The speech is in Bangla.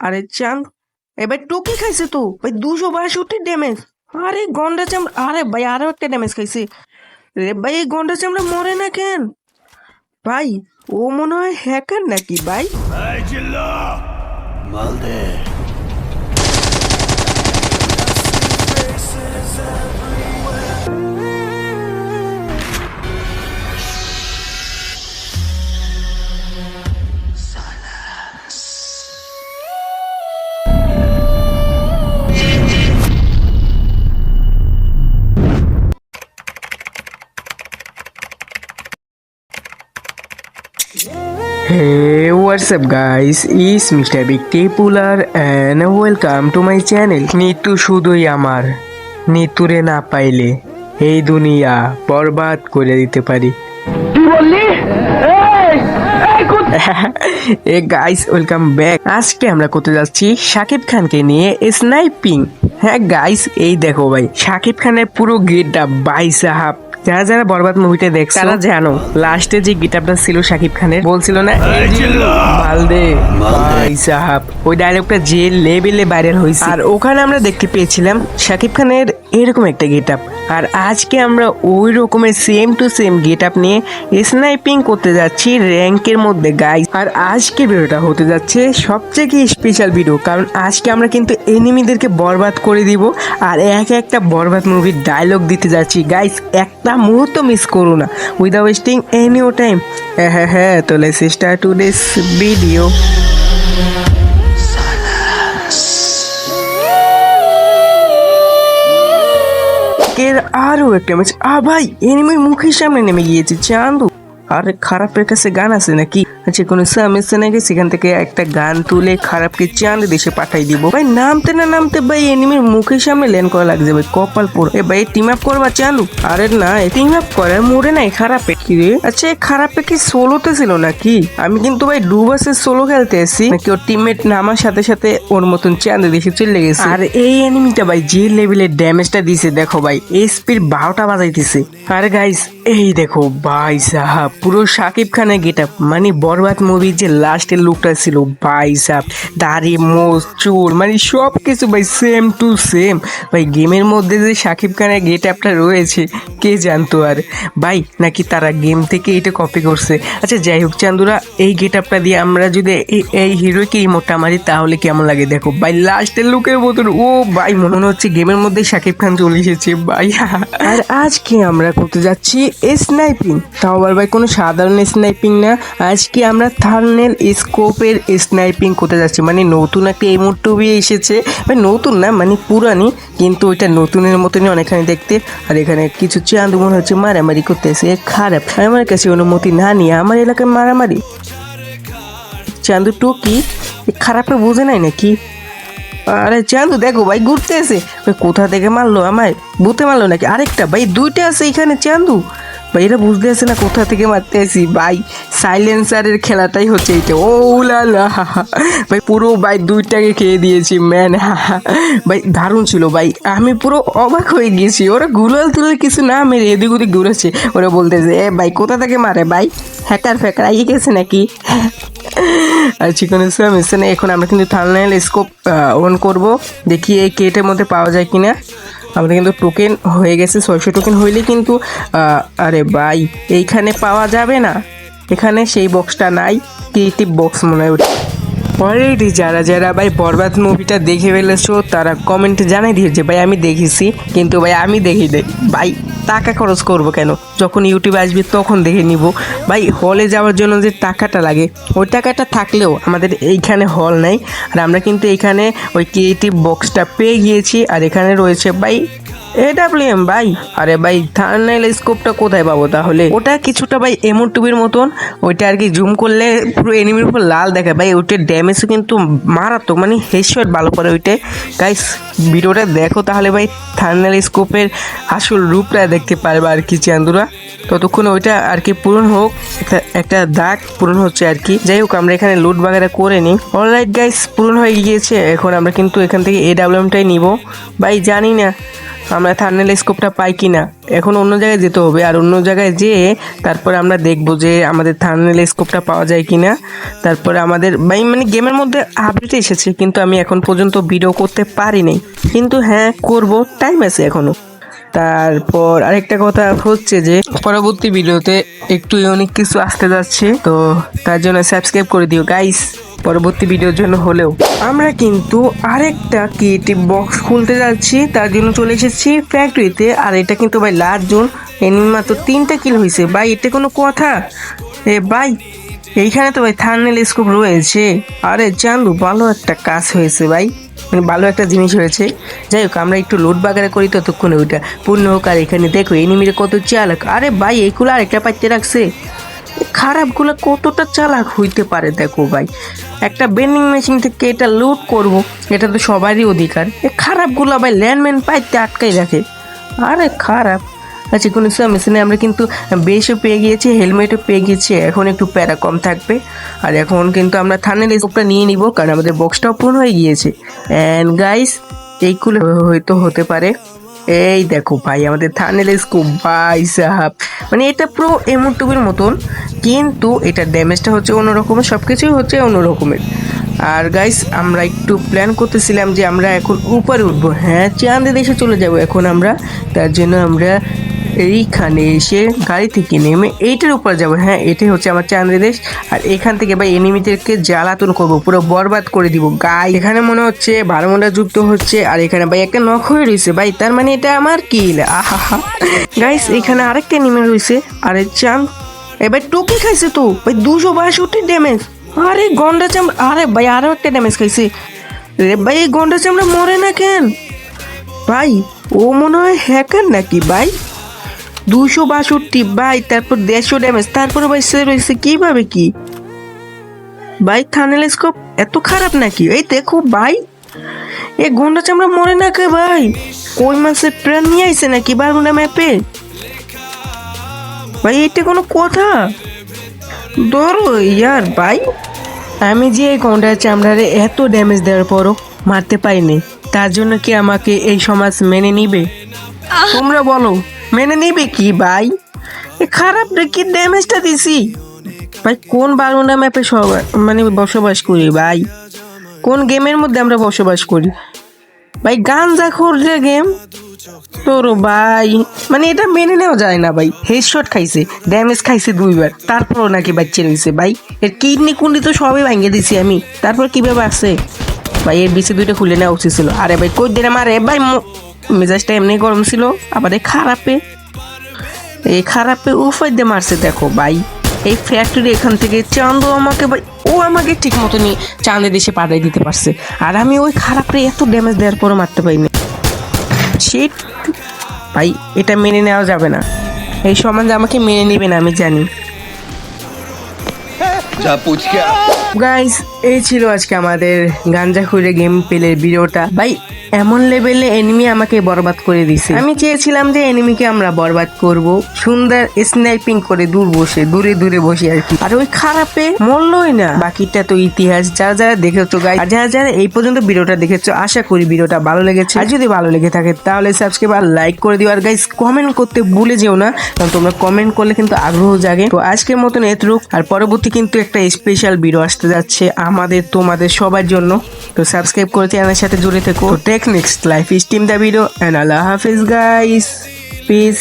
আরে চাঁদ এ ভাই টোকি খাইছে তো। ভাই দুশো বাষট্টি ড্যামেজ আরে গন্ডা চামড়া আরে ভাই আরও একটা ড্যামেজ খাইছে। রে ভাই এই গন্ডা চামড়া মরে না কেন? ভাই ও মনে হয় হ্যাকার নাকি ভাই? Hey, what's up guys? It's Mr. Big Popular and welcome to my channel. Nitu শুধুই আমার নিতুরে না পাইলে এই দুনিয়া বরবাদ করে দিতে পারি এ গাইস ওয়েলকাম ব্যাক আজকে আমরা করতে যাচ্ছি শাকিব খানকে নিয়ে স্নাইপিং হ্যাঁ গাইস এই দেখো ভাই শাকিব খানের পুরো গেটটা বাই সাহাব যারা যারা বরবাদ মুভিটা দেখছে তারা জানো। লাস্টে যে গিটারটা ছিল শাকিব খানের বলছিল না এই মালদে ভাই সাহাব। ওই ডায়লগটা যে লেভেলে ভাইরাল হয়েছে। আর ওখানে আমরা দেখতে পেয়েছিলাম শাকিব খানের এরকম একটা গেট আর আজকে আমরা ওই রকমের same to same get up নিয়ে স্নাইপিং করতে যাচ্ছি র্যাঙ্কের মধ্যে গাইস আর আজকে ভিডিওটা হতে যাচ্ছে সবচেয়ে কি স্পেশাল ভিডিও কারণ আজকে আমরা কিন্তু এনিমিদেরকে বরবাদ করে দিব আর এক একটা বরবাদ মুভির ডায়লগ দিতে যাচ্ছি। গাইস একটা মুহূর্ত মিস করো না। উইদাউট ওয়েস্টিং এনি ও টাইম হ্যাঁ হ্যাঁ হ্যাঁ তো লেটস স্টার্ট টুডেস ভিডিও এর আরও একটা ম্যাচ। আ ভাই এনিমির মুখের সামনে নেমে গিয়েছে, চান্দু। আর খারাপের কাছে গান আছে নাকি? আচ্ছা কোনো সামেছে নাকি সেখান থেকে একটা গান তুলে খারাপকে চাঁদ দেশে পাঠাই দিব। ভাই, নামতে না নামতে ভাই, এনিমির মুখের সামনে ল্যান্ড করা লাগছে ভাই, কপাল পুরো। এ ভাই টিম আপ করবা চান্দু আরে না টিম আপ করে মোড়ে নাই খারাপে। কি রে? আচ্ছা খারাপে কি সোলোতে ছিল নাকি? আমি কিন্তু ভাই, ডুবাসের সোলো খেলতে এসেছি। নাকি ওর টিমমেট নামার সাথে সাথে ওর মতন চাঁদ দেশে চলে গেছে? আর, এই এনিমিটা ভাই, যে লেভেলের ড্যামেজটা দিছে, দেখো ভাই এসপির বারোটা বাজাইতেছে। আর গাইস এই দেখো ভাই সাহা পুরো সাকিব খানের গেট মানে বরবাদ মুভির যে লাস্টের লুকটা ছিল ভাই সাহাব দাড়ি মোজ চুল মানে সব কিছু ভাই সেম টু সেম ভাই গেমের মধ্যে যে শাকিব খানের গেট আপটা রয়েছে, কে জানতো আর? ভাই, নাকি তারা গেম থেকে এটা কপি করছে? আচ্ছা যাই হোক চান্দুরা, এই গেট আপটা দিয়ে আমরা যদি এই- হিরোকে এই ইমোটটা মারি, তাহলে কেমন লাগে? দেখো, ভাই লাস্টের লুকের মতন, ও ভাই, মনে হচ্ছে গেমের মধ্যে শাকিব খান চলে এসেছে, ভাই। আর আজকে আমরা করতে যাচ্ছি স্নাইপিং তাও আবার ভাই কোনো সাধারণ স্নাইপিং না। আজকে আমরা থার্নেল স্কোপের স্নাইপিং করতে যাচ্ছি। মানে নতুন একটা ইমোট টুবি এসেছে। ভাই নতুন না মানে পুরানি, কিন্তু ওইটা নতুনের মতনই অনেকখানি দেখতে। আর এখানে কিছু চাঁদ মনে হচ্ছে মারামারি করতেছে খারাপ। আমার কাছে অনুমতি না নিয়ে আমার এলাকায় মারামারি। চান্দু টুকি এ খারাপে বুঝে নাই নাকি? আরে চান্দু দেখো ভাই, ঘুরতে এসে। কোথা থেকে মারলো আমায়? বুতে মারলো নাকি? আরেকটা, ভাই, দুইটা আছে এখানে চান্দু ভাই এটা বুঝতে আসে না কোথা থেকে মারতে আসি। ভাই সাইলেন্সারের খেলাটাই হচ্ছে এইটা। ও লালা ভাই, পুরো, ভাই, দুইটাকে খেয়ে দিয়েছি ম্যান ভাই, দারুণ ছিল, ভাই। আমি পুরো অবাক হয়ে গেছি। ওরা গুলাল তুলে কিছু না মেরে এদিক ওদিক ঘুরেছে। ওরা বলতেছে, এ, ভাই, কোথা থেকে মারে, ভাই? হ্যাকার, ফ্যাকার, আইয়ে গেছে নাকি? আর চিকেন নেই এখন আমরা কিন্তু থার্নাল স্কোপ অন করব। দেখি এই কেটের মধ্যে পাওয়া যায় কিনা। আমাদের কিন্তু টোকেন হয়ে গেছে, ছয়শো টোকেন হইলে কিন্তু আরে ভাই, এইখানে পাওয়া যাবে না এখানে সেই বক্সটা নাই ক্রিয়েটিভ বক্স মনে হয়। অলরেডি যারা যারা ভাই বরবাদ মুভিটা দেখে ফেলেছো, তারা কমেন্টে জানাই দিয়েছে ভাই, আমি দেখেছি, কিন্তু ভাই, আমি দেখি ভাই, টাকা খরচ করব কেন? যখন ইউটিউবে আসবে, তখন দেখে নিব। ভাই হলে যাওয়ার জন্য যে টাকাটা লাগে, ওই টাকাটা থাকলেও আমাদের এইখানে হল নাই। আর আমরা কিন্তু এইখানে ওই ক্রিয়েটিভ বক্সটা পেয়ে গিয়েছি। আর এখানে রয়েছে, ভাই এডাব্লিউএম ভাই? আরে ভাই থার্নাইল স্কোপটা কোথায় পাবো তাহলে? ওটা কিছুটা ভাই এমন টুবির মতন ওইটা আর কি জুম করলে পুরো এনিমির উপর লাল দেখায় ভাই ওইটার ড্যামেজও কিন্তু মারাত্মক মানে হেডশট ভালো করে ওইটা। গাইস ভিডিওটা দেখো তাহলে ভাই থার্নাইল স্কোপের আসল রূপটা দেখতে পারবে আর কি চান্দুরা ততক্ষণ ওইটা আর কি পূরণ হোক একটা একটা দাগ পূরণ হচ্ছে আর কি। যাই হোক আমরা এখানে লুট বাগেরা করে নিই। অলরাইট গাইস পূরণ হয়ে গিয়েছে। এখন আমরা কিন্তু এখান থেকে এ ডাব্লিউএমটাই নিব। ভাই জানি না আমরা আমরা থার্নেল স্কোপটা পাই কিনা। এখন অন্য জায়গায় যেতে হবে। আর অন্য জায়গায় যেয়ে তারপরে আমরা দেখব যে আমাদের থার্নেল স্কোপটা পাওয়া যায় কিনা। তারপরে আমাদের ভাই মানে গেমের মধ্যে আপডেট এসেছে, কিন্তু আমি এখন পর্যন্ত ভিডিও করতে পারিনি কিন্তু হ্যাঁ করব। টাইম আছে এখনও। তারপর আরেকটা কথা হচ্ছে যে, পরবর্তী ভিডিওতে একটু অনেক কিছু আসতে যাচ্ছে, তো তার জন্য সাবস্ক্রাইব করে দিও। গাইস পরবর্তী ভিডিওর জন্য হলেও। আমরা কিন্তু আরেকটা ক্রিয়েটিভ বক্স খুলতে যাচ্ছি, তার জন্য চলে এসেছি ফ্যাক্টরিতে আর এটা কিন্তু ভাই লাস্ট জোন এনিমি মাত্র তিনটা কিল হয়েছে ভাই, এটা কোনো কথা? এ ভাই, এইখানে তো ভাই থার্নেল স্কোপ রয়েছে। আরে চান্দু ভালো একটা কাজ হয়েছে ভাই। মানে ভালো একটা জিনিস হয়েছে। যাই হোক, আমরা একটু লোড বাগারে করি ততক্ষণে ওইটা পূর্ণ হোক। আর এখানে দেখো এনিমিরে কত চালাক। আরে ভাই এইগুলো আরেকটা পাইতে রাখছে। খারাপগুলো কতটা চালাক হইতে পারে দেখো ভাই। একটা বেন্ডিং মেশিন থেকে এটা লুট করব, এটা তো সবারই অধিকার। এ খারাপগুলো ভাই ল্যান্ডম্যান পাইতে আটকাই রাখে। আরে খারাপ। আচ্ছা কোনো নেই আমরা কিন্তু বেশও পেয়ে গিয়েছি হেলমেটও পেয়ে গিয়েছি, এখন একটু প্যারা কম থাকবে। আর এখন কিন্তু আমরা থানের স্কোপটা নিয়ে নিব, কারণ আমাদের বক্সটাও পূর্ণ হয়ে গিয়েছে। অ্যান্ড গাইস এইগুলো হয়তো হতে পারে। এই দেখো ভাই, আমাদের থানেল স্কোপ, ভাই সাহাব। মানে এটা পুরো টুবির মতন, কিন্তু এটা ড্যামেজটা হচ্ছে অন্যরকমের সব কিছুই হচ্ছে অন্যরকমের। আর গাইস আমরা একটু প্ল্যান করতেছিলাম যে আমরা এখন উপরে উঠবো। হ্যাঁ চাঁদে দেশে চলে যাব এখন আমরা। তার জন্য আমরা এইখানে এসে গাড়ি থেকে নেমে এইটার উপর যাব। হ্যাঁ এটাই হচ্ছে আমার চান্দ্রের দেশ। আর এখান থেকে ভাই এনিমিদেরকে জ্বালাতন করব, পুরো বরবাদ করে দিব। গাই এখানে মনে হচ্ছে বারোমন্ডা যুক্ত হচ্ছে, আর এখানে ভাই একটা নখ হয়ে রয়েছে ভাই, তার মানে এটা আমার কিল আহা গাইস এখানে আরেকটা এনিমি রয়েছে, আরে চাঁদ এবার টুকি খাইছে তো, ভাই দুশো বাষট্টি ড্যামেজ আরে গন্ডা চামড়া আরে ভাই আরও একটা ড্যামেজ খাইছে। রে ভাই, এই গন্ডা চামড়া মরে না কেন? ভাই, ও মনে হয় হ্যাকার নাকি ভাই? দুশো বাষট্টি ভাই তারপর দেড়শো ড্যামেজ তারপরে ভাই সে রয়েছে কীভাবে কি? ভাই থানেল স্কোপ এত খারাপ নাকি? এই দেখো ভাই এ গন্ডা চামড়া মরে না কে ভাই? কই মাসে প্রাণ নিয়ে আইছে নাকি বারুনা ম্যাপে ভাই এটা কোনো কথা? ধরো ইয়ার ভাই আমি যে এই গন্ডার চামড়ারে এত ড্যামেজ দেওয়ার পরও মারতে পারিনি তার জন্য কি আমাকে এই সমাজ মেনে নিবে? তোমরা বলো মেনে নিবে কি, ভাই? এ খারাপ কি ড্যামেজটা দিছি? ভাই, কোন বারুনা ম্যাপে সব মানে বসবাস করি, ভাই? কোন গেমের মধ্যে আমরা বসবাস করি? ভাই গান গাঞ্জা যে গেম তোর ভাই মানে এটা মেনে নেওয়া যায় না, ভাই। হেডশট খাইছে ড্যামেজ খাইছে দুইবার। তারপরও নাকি বাচ্চা রয়েছে ভাই। এর কিডনি কুন্ডি তো সবই ভাঙিয়ে দিছি আমি। তারপর কীভাবে আছে ভাই, এর বিচে দুইটা খুলে নেওয়া উচিত ছিল। আরে ভাই, কই দিলে মারে ভাই মেজাজটা এমনি গরম ছিল, আবার এই খারাপে এই খারাপে ও দিয়ে মারছে, দেখো ভাই। এই ফ্যাক্টরি এখান থেকে চান্দ আমাকে ভাই, ও আমাকে ঠিক মতো নিয়ে চাঁদের দেশে পাঠিয়ে দিতে পারছে। আর আমি ওই খারাপরে এত ড্যামেজ দেওয়ার পরও মারতে পারিনি সে ভাই, এটা মেনে নেওয়া যাবে না। এই সমাজে আমাকে মেনে নেবে না, আমি জানি। যা পুচকে। গাইস এই ছিল আজকে আমাদের গাঞ্জা খুঁড়ে গেম প্লের ভিডিওটা। ভাই, এমন লেভেলে এনিমি আমাকে বরবাদ করে দিছে। আমি চেয়েছিলাম যে এনিমিকে আমরা বরবাদ করব। সুন্দর স্নাইপিং করে দূর বসে, দূরে দূরে বসে আর কি। আর ওই খারাপে মরলই না। বাকিটা তো ইতিহাস। যারা যারা দেখেছ গাই আর যারা যারা এই পর্যন্ত ভিডিওটা দেখেছ, আশা করি ভিডিওটা ভালো লেগেছে। আর যদি ভালো লেগে থাকে, তাহলে সাবস্ক্রাইব আর লাইক করে দিও। আর গাইস কমেন্ট করতে ভুলে যেও না, কারণ তোমরা কমেন্ট করলে কিন্তু আগ্রহ জাগে। তো আজকের মতন এতটুক। আর পরবর্তী কিন্তু একটা স্পেশাল ভিডিও আসতে যাচ্ছে আমাদের, তোমাদের সবার জন্য। তো সাবস্ক্রাইব করে চ্যানেলের সাথে জুড়ে থেকো। Technics life steam the video and আল্লাহ হাফিজ গাইস পিস